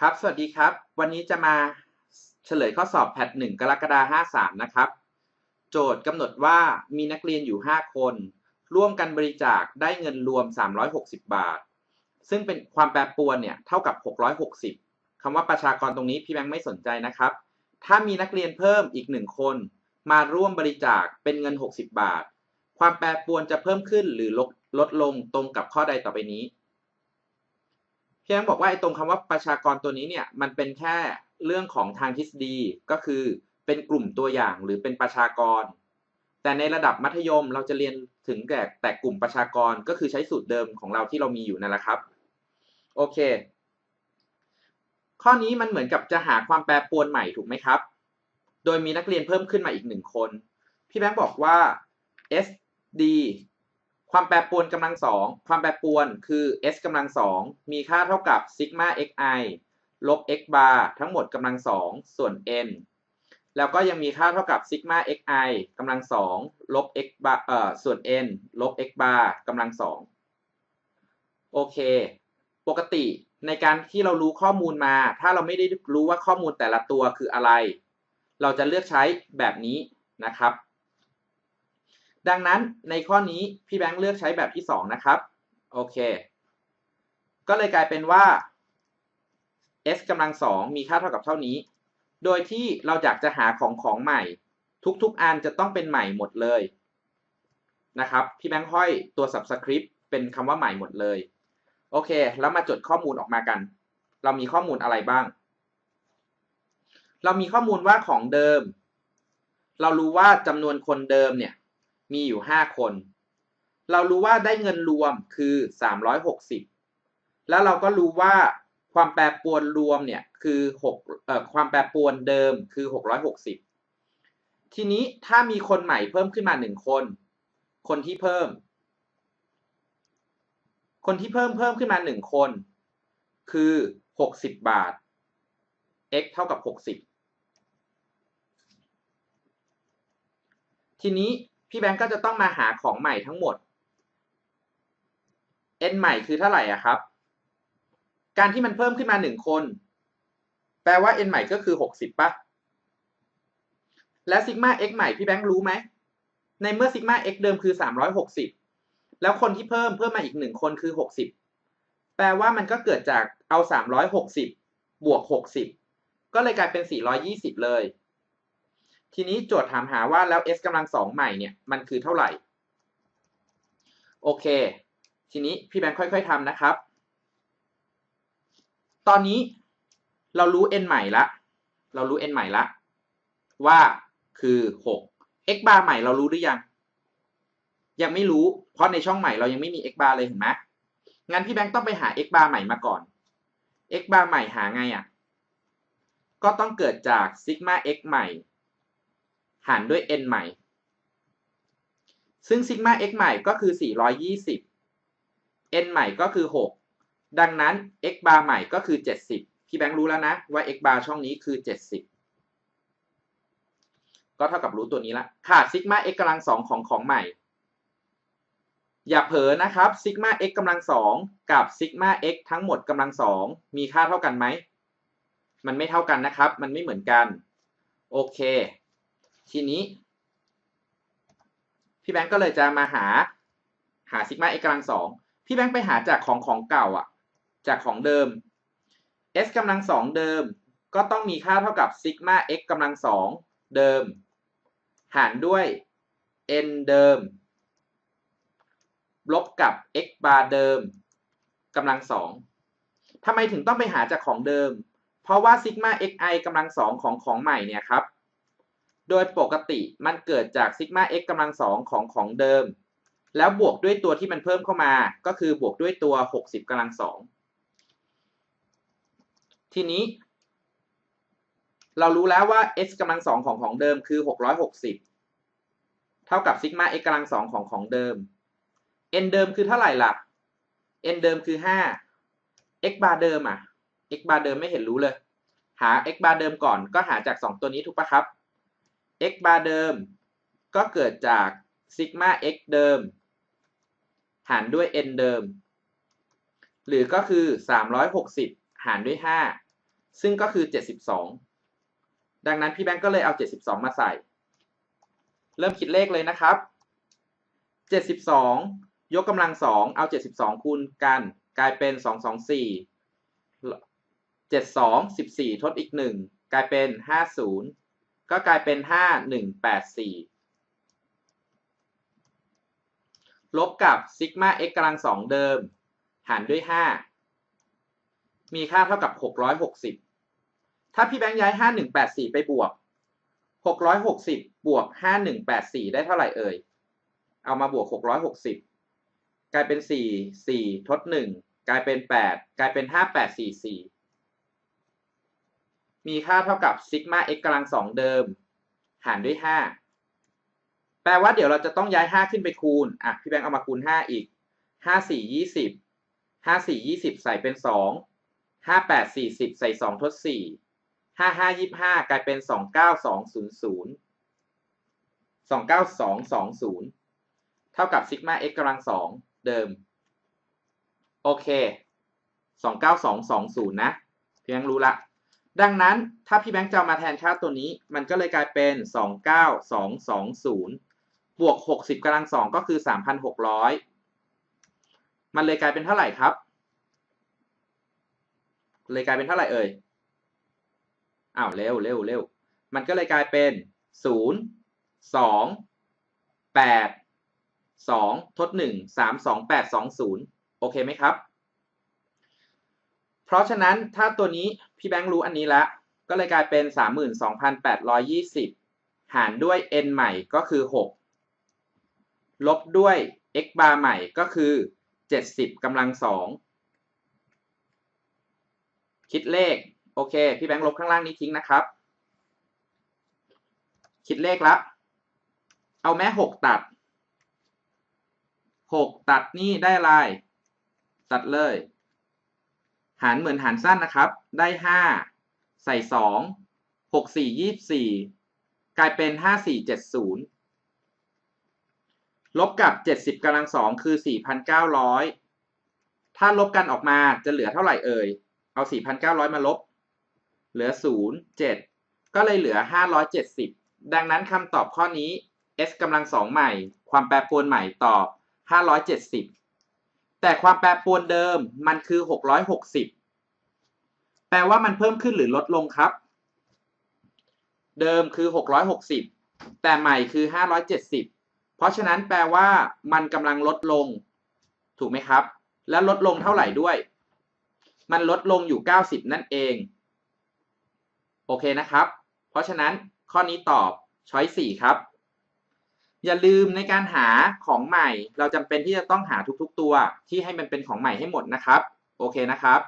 ครับ สวัสดีครับ วันนี้จะมาเฉลยข้อสอบแพทหนึ่งกรกฎาคม53นะครับ โจทย์กำหนดว่ามีนักเรียนอยู่ 5 คน ร่วมกันบริจาคได้เงินรวม 360 บาท ซึ่งเป็นความแปรปรวนเนี่ยเท่ากับ 660คำว่าประชากรตรงนี้พี่แบงค์ไม่สนใจนะครับ ถ้ามีนักเรียนเพิ่มอีก 1 คน มาร่วมบริจาคเป็นเงิน 60 บาท ความแปรปรวนจะเพิ่มขึ้นหรือลดลดลงตรงกับข้อใดต่อไปนี้ พี่แบงค์บอกว่าไอ้ตรงคำว่าประชากรตัวนี้เนี่ยมันเป็นแค่เรื่องของทางทฤษฎีก็คือเป็นกลุ่มตัวอย่างหรือเป็นประชากร แต่ในระดับมัธยมเราจะเรียนถึงแต่แต่กลุ่มประชากรก็คือใช้สูตรเดิมของเราที่เรามีอยู่นั่นแหละครับ โอเค ข้อนี้มันเหมือนกับจะหาความแปรปรวนใหม่ถูกไหมครับ โดยมีนักเรียนเพิ่มขึ้นมาอีกหนึ่งคน พี่แบงค์บอกว่า SD ความแปรปรวนกำลังสองความแปรปรวนคือ s กำลังสองมีค่าเท่ากับซิกมา xi ลบ x bar ทั้งหมดกำลังสองส่วน n แล้วก็ยังมีค่าเท่ากับซิกมา xi กำลังสองลบ x bar เอ่อส่วน n ลบ x bar กำลังสองโอเค ปกติในการที่เรารู้ข้อมูลมา ถ้าเราไม่ได้รู้ว่าข้อมูลแต่ละตัวคืออะไร เราจะเลือกใช้แบบนี้นะครับ ดังนั้นในข้อนี้พี่แบงค์เลือกใช้แบบที่ 2 นะครับ โอเค ก็เลยกลายเป็นว่า s กำลังสองมีค่าเท่ากับเท่านี้ โดยที่เราอยากจะหาของของใหม่ ทุกๆอันจะต้องเป็นใหม่หมดเลยนะครับ พี่แบงค์ห้อยตัว subscript เป็นคำว่าใหม่หมดเลย โอเค แล้วมาจดข้อมูลออกมากัน เรามีข้อมูลอะไรบ้าง เรามีข้อมูลว่าของเดิม เรารู้ว่าจำนวนคนเดิมเนี่ย มีอยู่ 5 คน เรารู้ว่าได้เงินรวมคือ 360 แล้วเราก็รู้ว่าความแปรปรวนรวมเนี่ยคือ6เอ่อความแปรปรวนเดิมคือ 660 ทีนี้ถ้ามีคนใหม่เพิ่มขึ้นมา 1 คน คนที่เพิ่ม คนที่เพิ่มเพิ่มขึ้นมา 1 คน คือ 60 บาท x เท่ากับ 60 ทีนี้ พี่แบงก์ก็จะต้องมาหาของใหม่ทั้งหมด n ใหม่คือเท่าไหร่อะครับ การที่มันเพิ่มขึ้นมาหนึ่งคน แปลว่า n ใหม่ก็คือหกสิบป่ะ และซิกมา x ใหม่พี่แบงค์รู้ไหม ในเมื่อซิกมา x เดิมคือสามร้อยหกสิบแล้วคนที่เพิ่มเพิ่มมาอีกหนึ่งคนคือหกสิบแปลว่ามันก็เกิดจากเอาสามร้อยหกสิบบวกหกสิบก็เลยกลายเป็นสี่ร้อยี่สิบเลย ทีนี้โจทย์ถามหาว่าแล้ว s กำลังสองใหม่เนี่ยมันคือเท่าไหร่ โอเค ทีนี้พี่แบงค์ค่อย ๆทำนะครับ ตอนนี้เรารู้ n ใหม่ละ เรารู้ n ใหม่ละ ว่าคือ6 x bar ใหม่เรารู้หรือยัง ยังไม่รู้ เพราะในช่องใหม่เรายังไม่มี x bar เลยเห็นไหมงั้นพี่แบงค์ต้องไปหา x bar ใหม่มาก่อน x bar ใหม่หาไงอะ ก็ต้องเกิดจากซิกมา x ใหม่ หารด้วย n ใหม่ ซึ่งซิกมา x ใหม่ก็คือ 420 n ใหม่ก็คือ 6 ดังนั้น x bar ใหม่ก็คือ 70 พี่แบงค์รู้แล้วนะว่า x bar ช่องนี้คือ 70 ก็เท่ากับรู้ตัวนี้ละขาดซิกมา x กำลังสองของของใหม่ อย่าเผลอนะครับซิกมา x กำลังสองกับซิกมา x ทั้งหมดกำลังสองมีค่าเท่ากันไหม มันไม่เท่ากันนะครับ มันไม่เหมือนกัน โอเค ทีนี้ พี่แบงก์ก็เลยจะมาหาหาซิกมา x กำลังสองพี่แบงค์ไปหาจากของของเก่าอะจากของเดิม s กำลังสองเดิม ก็ต้องมีค่าเท่ากับซิกมา x กำลังสองเดิม หารด้วย n เดิม ลบกับ x bar เดิมกำลังสองทำไมถึงต้องไปหาจากของเดิม เพราะว่าซิกมา xi กำลังสองของของใหม่เนี่ยครับ โดยปกติมันเกิดจากซิกมา x กำลังสองของของเดิม แล้วบวกด้วยตัวที่มันเพิ่มเข้ามา ก็คือบวกด้วยตัว 60กำลังสองทีนี้ เรารู้แล้วว่า s กำลังสองของของเดิมคือ 660 เท่ากับซิกมา x กำลังสองของของเดิม n เดิมคือเท่าไหร่ล่ะ n เดิมคือ 5 x bar เดิมอะ x bar เดิมไม่เห็นรู้เลย หา x bar เดิมก่อนก็หาจาก 2 ตัวนี้ถูกปะครับ x bar เดิม ก็เกิดจากซิกมา x เดิม หารด้วย n เดิม หรือก็คือ 360 หารด้วย 5 ซึ่งก็คือ 72 ดังนั้นพี่แบงก์ก็เลยเอา 72 มาใส่ เริ่มคิดเลขเลยนะครับ 72 ยกกำลัง 2 เอา 72 คูณกัน กลายเป็น 224 72 14 ทดอีก 1 กลายเป็น 50 ก็กลายเป็น 5184 ลบกับซิกมา x กำลัง2เดิม หารด้วย 5 มีค่าเท่ากับ 660 ถ้าพี่แบงค์ย้าย 5184 ไปบวก 660 บวก 5184 ได้เท่าไหร่เอ่ย เอามาบวก 660 กลายเป็น 4 4 ทด 1 กลายเป็น 8 กลายเป็น 5844 มีค่าเท่ากับซิกมา x กำลัง2เดิม หารด้วย 5 แปลว่าเดี๋ยวเราจะต้องย้าย 5 ขึ้นไปคูณ อะ พี่แบงค์เอามาคูณ 5 อีก 5 4 20 5 4 20 ใส่เป็น 2 5 8 40 ใส่ 2 ทด 4 5 5 25 กลายเป็น 29200 29220 เท่ากับซิกมา x กำลัง2เดิม โอเค 29220 นะพี่แบงค์รู้ละ ดังนั้นถ้าพี่แบงค์จะมาแทนค่าตัวนี้ มันก็เลยกลายเป็น 29220 บวก 60กำลัง2ก็คือ 3,600 มันเลยกลายเป็นเท่าไหร่ครับ เลยกลายเป็นเท่าไหร่เอ่ย อ้าวเร็วเร็วเร็ว มันก็เลยกลายเป็น 0 2 8 2 ทด 1 3 2 8 2 0 โอเคไหมครับ เพราะฉะนั้นถ้าตัวนี้พี่แบงค์รู้อันนี้แล้วก็เลยกลายเป็น 32,820 หารด้วย n ใหม่ก็คือ 6 ลบด้วย x bar ใหม่ก็คือ 70กำลัง2คิดเลข โอเค พี่แบงค์ลบข้างล่างนี้ทิ้งนะครับ คิดเลขละ เอาแม่ 6 ตัด 6 ตัดนี่ได้อะไรตัดเลย หารเหมือนหารสั้นนะครับ ได้ 5 ใส่ 2 6 4 24 กลายเป็น 5 4 70 ลบกับ 70กำลัง2คือ 4,900 ถ้าลบกันออกมาจะเหลือเท่าไหร่เอ่ย เอา 4,900 มาลบ เหลือ 0 7 ก็เลยเหลือ 570 ดังนั้นคำตอบข้อนี้ s กำลัง2ใหม่ ความแปรปรวนใหม่ตอบ 570 แต่ความแปรปรวนเดิมมันคือ 660 แปลว่ามันเพิ่มขึ้นหรือลดลงครับ เดิมคือ 660 แต่ใหม่คือ 570 เพราะฉะนั้นแปลว่ามันกำลังลดลง ถูกไหมครับ และลดลงเท่าไหร่ด้วย มันลดลงอยู่ 90 นั่นเอง โอเคนะครับ เพราะฉะนั้นข้อนี้ตอบช้อย4ครับ อย่าลืมในการหาของใหม่ เราจำเป็นที่จะต้องหาทุกๆตัวที่ให้มันเป็นของใหม่ให้หมดนะครับ โอเคนะครับ